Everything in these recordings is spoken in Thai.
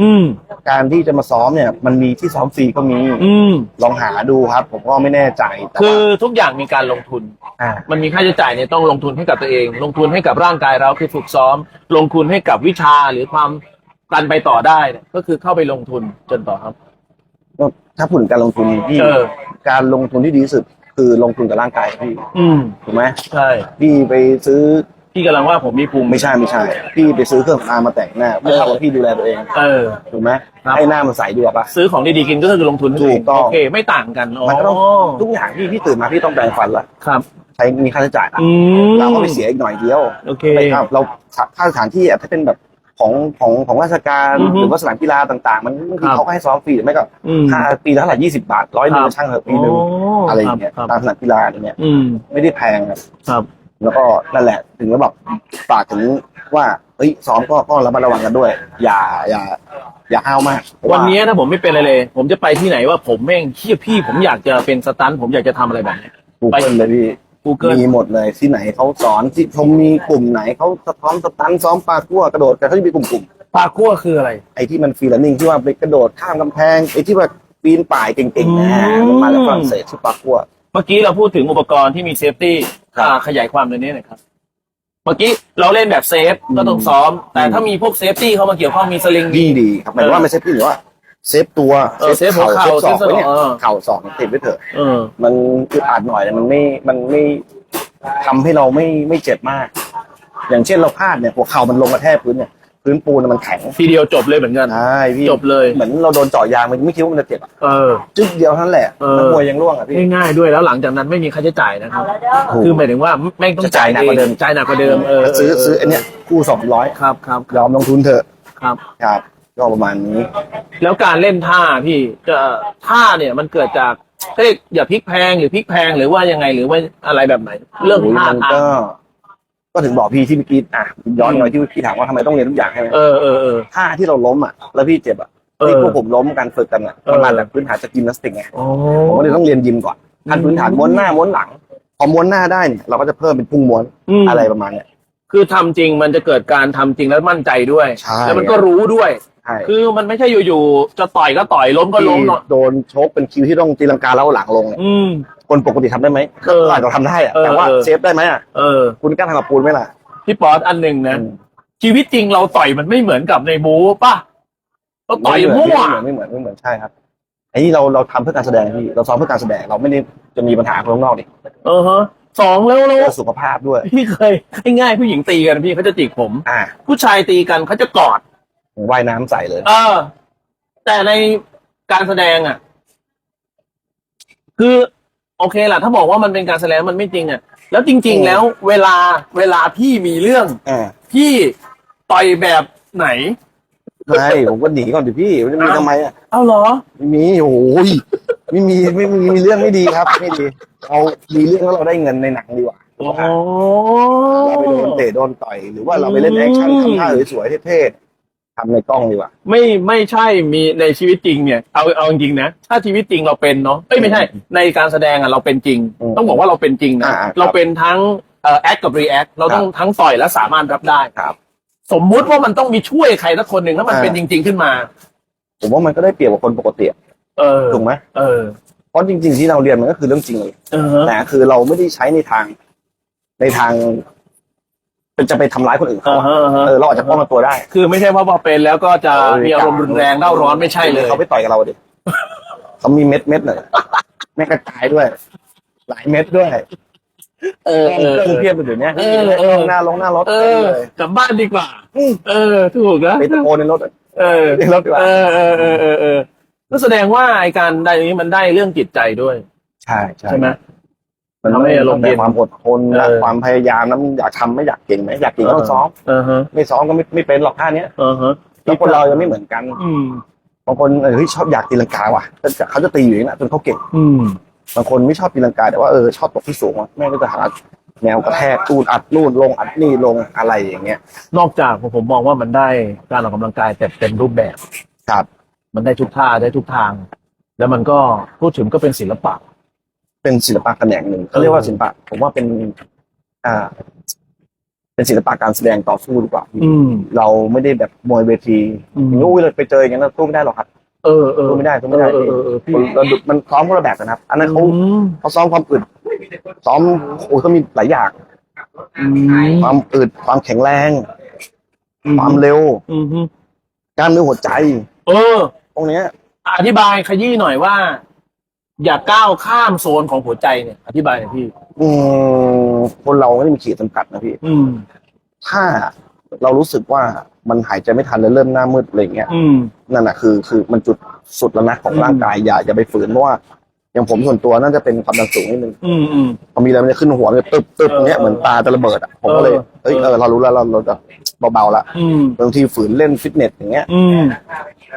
อืม การที่จะมาซ้อมเนี่ยมันมีที่ซ้อมฟรีก็มีอืม ลองหาดูครับ ผมก็ไม่แน่ใจแต่คือว่าทุกอย่างมีการลงทุนอ่ามันมีค่าใช้จ่ายเนี่ยต้องลงทุนให้กับตัวเอง ลงทุนให้กับร่างกายเราคือฝึกซ้อม ลงทุนให้กับวิชาหรือความการไปต่อได้เนี่ยก็คือเข้าไปลงทุนจนต่อครับ ก็ถ้าพูดถึงการลงทุนพี่เออ การลงทุนที่ดีที่สุดคือลงทุนกับร่างกายพี่อืม ถูกไหมใช่ พี่ไปซื้อ พี่กำลังว่าผมมีภูมิ ไม่ใช่ไม่ใช่ พี่ไปซื้อเครื่องสำอางมาแต่งหน้าไม่เท่ากับพี่ดูแลตัวเองเออ ถูกไหมครับ ให้หน้ามันใสดีกว่าปะ ซื้อของดีๆกินก็คือลงทุนให้วเถูกต้อง โอเค ไม่ต่างกันอ๋อมันก็ต้องทุกอย่างพี่พี่ตื่นมาพี่ต้องแปรงฟันละครับใช้มีค่าใช้จ่ายละอืมเราก็ไปเสียอีกหน่อยเดียวโอเค ไปครับเราค่าสถานที่อาจจะเป็นแบบของของของราชการอือฮึหรือว่าสนามกีฬาต่างๆ มันบางทีครับ เขาก็ให้ซ้อมฟรีหรือไม่ก็อืม ค่าปีละเท่าไหร่ยี่สิบบาทร้อยหนึ่งครับ ช่างเถอะปีหนึ่งอะไรอย่างเงี้ยครับตามสนามกีฬาอย่างเงี้ยอืม ไม่ได้แพงครับครับ แล้วก็นั่นแหละถึงแล้วแบบฝากถึงว่าเฮ้ยซ้อมก็ก็ระมัดระวังกันด้วย อย่าอย่า อย่าห้าวมากเพราะาวันนี้ถ้าผมไม่เป็นอะไรเลย ผมจะไปที่ไหนว่าผมแม่งเชี่ยพี่ ผมอยากจะเป็นสตันท์ผมอยากจะทำอะไรแบบนี้กูเกิลเลยพี่ Google มีหมดเลยที่ไหนเขาสอนที่เขามีกลุ่มไหนเขาซ้อมสตันซ้อมปากั้วกระโดดแต่เขาจะมีกลุ่มกลุ่มปลากั้วคืออะไร ๆไอ้ที่มันฟรีแลนนิ่งที่ว่าไปกระโดดข้ามกำแพงไอ้ที่ว่าปีนป่ายเก่งๆนะอืม มันมาจากฝรั่งเศสชื่อปากั้วเมื่อกี้เราพูดถึงอุปกรณ์ที่มีเซฟตี้ ครับ อ่าขยายความตรงนี้หน่อยครับ เมื่อกี้เราเล่นแบบเซฟก็ต้องซ้อม แต่ถ้ามีพวกเซฟตี้เข้ามาเกี่ยวข้องมีสลิง ดีดีครับหมายถึงว่าไม่เซฟที่หรือว่าเซฟตัวเออเซฟหัวเข่าเซฟศอกเซฟศอกไว้เนี่ยเออ เข่าสองติดไว้เถอะ เออ มันอึดอัดหน่อยแต่มันไม่มันไม่ทำให้เราไม่ไม่เจ็บมาก อย่างเช่นเราพลาดเนี่ยหัวเข่ามันลงกระแทกพื้นเนี่ย พื้นปูนมันแข็งทีเดียวจบเลยเหมือนกันใช่พี่จบเลย เหมือนเราโดนเจาะยางมันไม่คิดว่ามันจะเจ็บอะเออ จึ๊กเดียวเท่านั้นแหละเออ นักมวยยังร่วงอะพี่ ง่ายๆด้วยแล้วหลังจากนั้นไม่มีค่าใช้จ่ายนะครับถูกคือหมายถึงว่าแม่งต้องจะจ่ายหนักกว่าเดิม จ่ายหนักกว่าเดิมเออซื้อซื้ออันเนี้ยคู่สองร้อยครับครับยอมลงทุนเถอะครับ ครับก็ประมาณนี้ แล้วการเล่นท่าพี่จะท่าเนี่ยมันเกิดจากเรียกอย่าพลิกแพงหรือพลิกแพงหรือว่ายังไงหรือว่าอะไรแบบไหน เรื่องท่ามันทาง ก็ ก็ถึงบอกพี่ที่เมื่อกี้อะย้อนหน่อยที่พี่ถามว่าทำไมต้องเรียนทุกอย่างใช่ไหมเออเออเออท่าที่เราล้มอะแล้วพี่เจ็บอะเออที่พวกผมล้มกันฝึกกันอะเออมันมาจากพื้นฐานจากยิมนาสติกไงโอ้ผมก็เลยต้องเรียนยิมก่อนขั้นพื้นฐานม้วนหน้าม้วนหลัง พอม้วนหน้าได้เนี่ยเราก็จะเพิ่มเป็นพุ่งม้วนมอะไรประมาณเนี้ยคือทำจริงมันจะเกิดการทำจริงแล้วมั่นใจด้วยใช่แล้วมันก็รู้ด้วยใช่คือมันไม่ใช่อยู่ๆจะต่อยก็ต่อยล้มก็ล้มเนาะที่โดนชกเป็นคิวที่ต้องตีลังกาแล้วหลังลงเนี่ยอืม คนปกติทำได้ไหมเออก็อาจจะทำได้อะเออแต่ว่าเออ เซฟได้ไหมอะเออ คุณกล้าทำกับปูนไหมล่ะ พี่ป๊อตอันหนึ่งนะอืม ชีวิตจริงเราต่อยมันไม่เหมือนกับในบูป่ะเราต่อยไเหมั่วไม่เหมือนไม่เหมือนไม่เหมือนใช่ครับไอ้นี่เราเราทำเพื่อการแสดงพี่เราซ้อมเพื่อการแสดงเราไม่ได้จะมีปัญหาคนข้างนอกดิเออฮะสองแล้วแล้วเพื่อสุขภาพด้วย พี่เคยง่ายๆผู้หญิงตีกันพี่เขาจะจิกผม อ่าผู้ชายตีกันเขาจะกอดว่ายน้ำใส่เลย เออ แต่ในการแสดงอะ คือ โอเคแหละถ้าบอกว่ามันเป็นการแสดงมันไม่จริงอะแล้วจริง ๆ แล้วเวลาเวลาพี่มีเรื่องอ่าพี่ต่อยแบบไหนใช่ผมก็หนีก่อนดิพี่มันจะมีทำไมอะเอ้าเหรอ ไม่มีโอ้ยไม่มีไม่มีมีเรื่องไม่ดีครับ ไม่ดีเรามีเรื่องแล้วเราได้เงินในหนังดีกว่าโอ้เราไปโดนเตะโดนต่อยหรือว่าเราไปเล่นแอคชั่นทำท่าสวยๆเท่ๆ ทำในกล้องดีกว่าไม่ไม่ใช่มีในชีวิตจริงเนี่ยเอาเอาจริงๆนะถ้าชีวิตจริงเราเป็นเนาะเอ้ยไม่ใช่ ในการแสดงอะเราเป็นจริงอืมต้องบอกว่าเราเป็นจริงนะอ่าครับเราเป็นทั้งเอ่อแอคกับรีแอคเราต้องทั้งต่อยและสามารถรับได้ครับ สมมุติว่ามันต้องมีช่วยใครสักคนหนึ่งแล้วมันอ่าเป็นจริง ๆขึ้นมา ผมว่ามันก็ได้เปรียบกว่าคนปกติอะเออถูกไหมเออเพราะจริง ๆ ที่เราเรียนมันก็คือเรื่องจริงเลยเออแต่คือเราไม่ได้ใช้ในทางในทาง เป็นจะไปทำร้ายคนอื่นเอเขาออะฮะเออฮะ เออเราอาจจะป้องกันตัวได้ คือไม่ใช่ว่าพอเป็นแล้วก็จะมีอารมณ์รุนแรงเล่าร้อนไม่ใช่เลย เขาไปต่อยกับเราดิเขามีเม็ดเม็ดๆหน่อยแม่กระจายด้วย หลายเม็ดด้วยเออเออ เครื่องเทียบไปเดี๋ยวนี้เออเออ หน้าลงหน้ารถเออเลยกลับบ้านดีกว่าอืมเออ ถูกนะ ไปตะโกนในรถเออ ในรถดีกว่าเออเออเออเออเออก็แสดงว่าไอการได้ตรงนี้มันได้เรื่องจิตใจด้วย ใช่ใช่ใช่ไหม มันทำให้อารมณ์เย็นความอดทนเออความพยายามนะอยากทำไม่อยากเก่งไหมอยากเก่งก็ต้องซ้อมเออฮะไม่ซ้อมก็ไม่ไม่เป็นหรอกท่าเนี้ยเออฮะแล้วคนเรายังไม่เหมือนกันอืมบางคนเออเฮ้ยชอบอยากตีลังกาว่ะแต่เขาจะตีอยู่อย่างนั้นจนเขาเก่งอืมบางคนไม่ชอบตีลังกาแต่ว่าเออชอบตกที่สูงว่ะแม่งก็จะหาแนวกระแทกตูนอัดนู่นลงอัดนี่ลงอะไรอย่างเงี้ย นอกจากผมผมมองว่ามันได้การออกกำลังกายแต่เต็มรูปแบบครับ มันได้ทุกท่าได้ทุกทาง แล้วมันก็พูดถึงก็เป็นศิลปะ เป็นศิลปะแขนงหนึ่งเขาเรียกว่าศิลปะ ผมว่าเป็น อ่า เป็นศิลปะการแสดงต่อสู้ดีกว่าพี่อืมเราไม่ได้แบบมวยเวทีอืมนู้ยเราไปเจออย่างนั้นเราสู้ไม่ได้หรอกครับเออเออสู้ไม่ได้สู้ไม่ได้เออเออเออพี่เราดูมันซ้อมคนละแบบกันครับ อันนั้นเขาอืมเขาซ้อมความอึดซ้อมโอ้ยเขามีหลายอย่างอืมความอึดความแข็งแรงอืมความเร็วอืมฮึกล้ามเนื้อหัวใจ เออ ตรงเนี้ย อธิบายขยี้หน่อยว่า อย่าก้าวข้ามโซนของหัวใจเนี่ย อธิบายหน่อยพี่ อืมคนเราไม่ได้มีขีดจำกัดนะพี่ อืม ถ้าเรารู้สึกว่ามันหายใจไม่ทันแล้วเริ่มหน้ามืดอะไรอย่างเงี้ย อืม นั่นน่ะคือคือมันจุดสุดแล้วนะของอืมร่างกายอย่าอย่าไปฝืนเพราะว่า อย่างผมส่วนตัวน่าจะเป็นความดันสูงนิดนึงอืมอืม พอมีอะไรมันจะขึ้นหัวมันจะตึบตึบอย่างเงี้ยเออเหมือนตาจะระเบิดอะผมก็เลยเออเอ้ยเออเออเรารู้แล้วเราเราจะเบาๆละอืม บางทีฝืนเล่นฟิตเนสอย่างเงี้ย อืม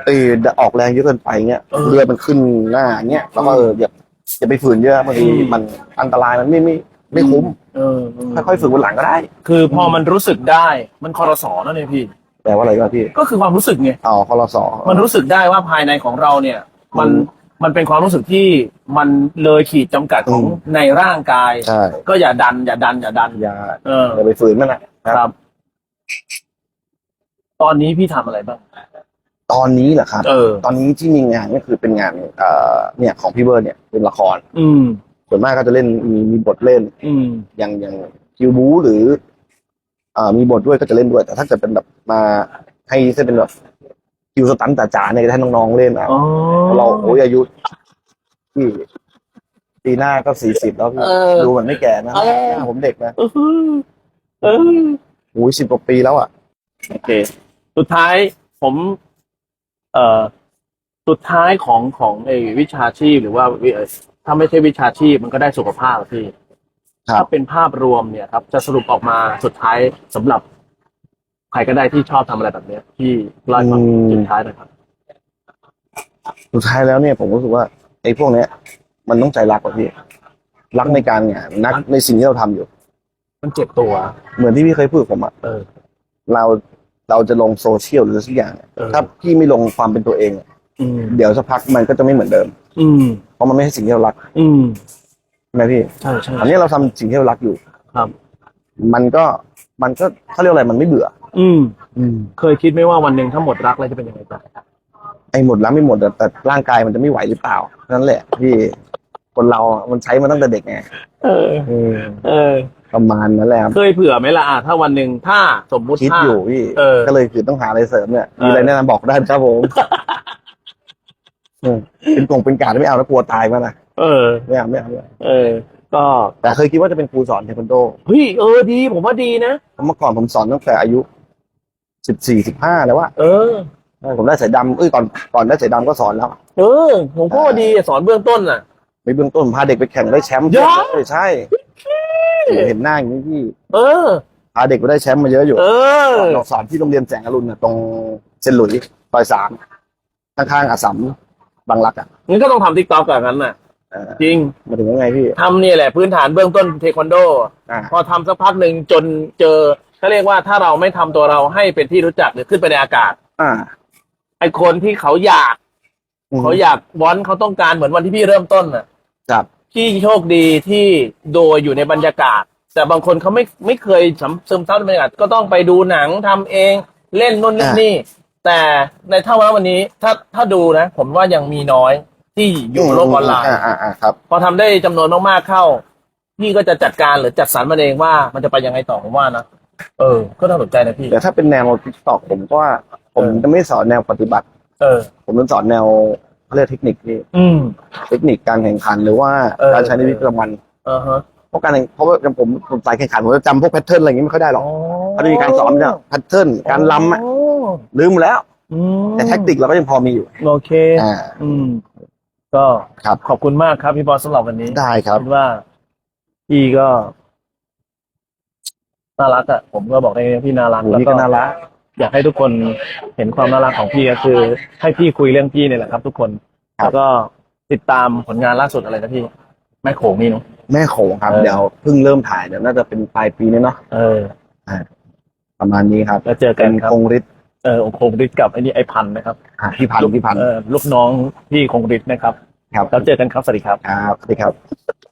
เออออกแรงเยอะเกินไปเงี้ยเออเลือดมันขึ้นหน้าเงี้ยแล้วก็เอออย่าอย่าไปฝืนเยอะบางทีอืมมันอันตรายมันไม่ไม่ไม่คุ้มเออเออค่อยๆฝึกวันหลังก็ได้ คือพอมันรู้สึกได้มันคอรสอนั่นเองพี่แปลว่าอะไรก็พี่ ก็คือความรู้สึกไงอ๋อคอรสอมันรู้สึกได้ว่าภายในของเราเนี่ย มันอืมมันเป็นความรู้สึกที่มันเลยขีดจำกัดของอืมในร่างกายใช่ก็อย่าดัน อย่าดัน อย่าดันอย่าเอออย่าไปฝืนมันนะคครับรับ ตอนนี้พี่ทำอะไรบ้าง ตอนนี้เหรอครับ เออ ตอนนี้ที่มีงานก็คือเป็นงานเอ่อเนี่ยของพี่เบิร์ดเนี่ยเป็นละคร อืม ส่วนมากก็จะเล่นมีมีบทเล่น อืม อย่างอย่างคิวบูหรือเอ่อมีบทด้วยก็จะเล่นด้วย แต่ถ้าเกิดเป็นแบบมาให้เส้นเป็นแบบคิวสตันจ๋าๆเนี่ยจะให้น้องๆเล่นอะอ๋อเพราะเราโอ้ยอายุที่ปีหน้าก็สี่สิบแล้วพี่เออดูเหมือนไม่แก่นะเออ หน้าผมเด็กนะเออเออ โอ้ยสิบกว่าปีแล้วอะ โอเค สุดท้ายผม เอ่อสุดท้ายของของไอ้วิชาชีพหรือว่าวิเอ่อถ้าไม่ใช่วิชาชีพมันก็ได้สุขภาพอะพี่ครับ ถ้าเป็นภาพรวมเนี่ยครับ จะสรุปออกมาสุดท้ายสำหรับใครก็ได้ที่ชอบทำอะไรแบบเนี้ยที่เล่าให้ฟังสุดท้ายนะครับ สุดท้ายแล้วเนี่ยผมรู้สึกว่าไอ้พวกเนี้ย มันต้องใจรักกว่าพี่รักในการงานนักในสิ่งที่เราทำอยู่ มันเจ็บตัว เหมือนที่พี่เคยพูดกับผมอะเออ เรา เราจะลงโซเชียลหรือสักอย่างอะเออ ถ้าพี่ไม่ลงความเป็นตัวเองอะอืมเดี๋ยวสักพักมันก็จะไม่เหมือนเดิม อืมเพราะมันไม่ใช่สิ่งที่เรารักอืมใช่ไหมพี่ใช่ใช่อันนี้เราทำสิ่งที่เรารักอยู่ ครับ มันก็มันก็เขาเรียกอะไรมันไม่เบื่ออืมอืมเคยคิดไหมว่าวันหนึ่งถ้าหมดรักแล้วจะเป็นยังไงต่อไอ้หมดแล้วไม่หมดอะแต่ร่างกายมันจะไม่ไหวหรือเปล่านั่นแหละพี่คนเราอะมันใช้มาตั้งแต่เด็กไงเออ เออเออ ประมาณนั้นแหละครับเคยเผื่อไหมล่ะอะถ้าวันหนึ่งถ้าสมมุติคิดถ้า อยู่พี่เออก็เลยคือต้องหาอะไรเสริมเนี่ยเออมีอะไรแนะนำบอกได้ครับผมเออเป็นกงเป็นการไม่เอาแล้วกลัวตายมานะเออ ไม่เอาไม่เอาไม่เอาเออ ก็แต่เคยคิดว่าจะเป็นครูสอนเทควันโดเฮ้ยเออดี ผมว่าดีนะ เพราะเมื่อก่อนผมสอนตั้งแต่อายุสิบสี่สิบห้าแล้วว่าเออ ผมได้สายดำเอ้ยก่อนก่อนได้สายดำก็สอนแล้ว เออ ผมก็ว่าดีสอนเบื้องต้นน่ะ ในเบื้องต้นพาเด็กไปแข่งได้แชมป์เยอะเอ อใช่เห็นหน้าอย่างนี้พี่เออพาเด็กไปได้แชมป์มาเยอะอยู่เออเราสอนที่โรงเรียนแสงอรุณน่ะตรงเซนหลุยซอยสามข้างๆอาสัมบางรักอะงั้นก็ต้องทำทิกตอกกับงั้นน่ะเออจริงมาถึงยังไงพี่ทำนี่แหละพื้นฐานเบื้องต้นเทควันโดอ่าพอทำสักพักหนึ่งจนเจอเขาเรียกว่าถ้าเราไม่ทำตัวเราให้เป็นที่รู้จักหรือขึ้นไปในอากาศอ่าไอคนที่เขาอยากอืมเขาอยากวอนเขาต้องการเหมือนวันที่พี่เริ่มต้นน่ะ ครับ พี่โชคดีที่โดยอยู่ในบรรยากาศ แต่บางคนเขาไม่ไม่เคยสัมซึมซับบรรยากาศก็ต้องไปดูหนังทำเองเล่นนู่นเล่นอ่านี่ แต่ในเท่าว่าวันนี้ถ้าถ้าดูนะ ผมว่ายังมีน้อยที่อยู่บนโลกออนไลน์ อ่าอ่าอ่าครับ พอทำได้จำนวนมากๆเข้า พี่ก็จะจัดการหรือจัดสรรมันเองว่ามันจะไปยังไงต่อผมว่านะเออ ก็น่าสนใจนะพี่ แต่ถ้าเป็นแนวทิกตอกผมก็ว่าผมเออจะไม่สอนแนวปฏิบัติ เออ ผมจะสอนแนว เขาเรียกเทคนิคนี่อืม เทคนิคการแข่งขันหรือว่าเออ การใช้ในชีวิตประจำวันเออฮะเพราะการแข่งเพราะว่าผมผมสายแข่งขันผมจะจำพวกแพทเทิร์นอะไรอย่างงี้ไม่ค่อยได้หรอกเขาจะมีการสอนเนี่ยแพทเทิร์นการล้ำอะโอ้ลืมหมดแล้ว อืมแต่แท็กติกเราก็ยังพอมีอยู่โอเค อ่า อืม ก็ครับ ขอบคุณมากครับพี่บอสสำหรับวันนี้ได้ครับคิดว่าพี่ก็น่ารักอะผมก็บอกได้เลยพี่น่ารักโอ้แล้วพี่ก็ก็น่ารัก อยากให้ทุกคนเห็นความน่ารักของพี่ก็คือ ให้พี่คุยเรื่องพี่เนี่ยแหละครับ ทุกคนครับ แล้วก็ติดตามผลงานล่าสุดอะไรนะพี่แม่โขงนี่เนาะ แม่โขงครับ เออ เดี๋ยวเพิ่งเริ่มถ่ายเดี๋ยวน่าจะเป็นปลายปีนี้เนาะเออ ประมาณนี้ครับแล้วเจอกัเป็นนครับ คงฤทธิ์เออคงฤทธิ์กับไอ้นี่ไอ้พันธุ์นะครับอะพี่พันธุ์พี่พันธุ์เออลูกน้องพี่คงฤทธิ์นะครับครับแล้วเจอกันครับสวัสดีครับ ครับสวัสดีครับ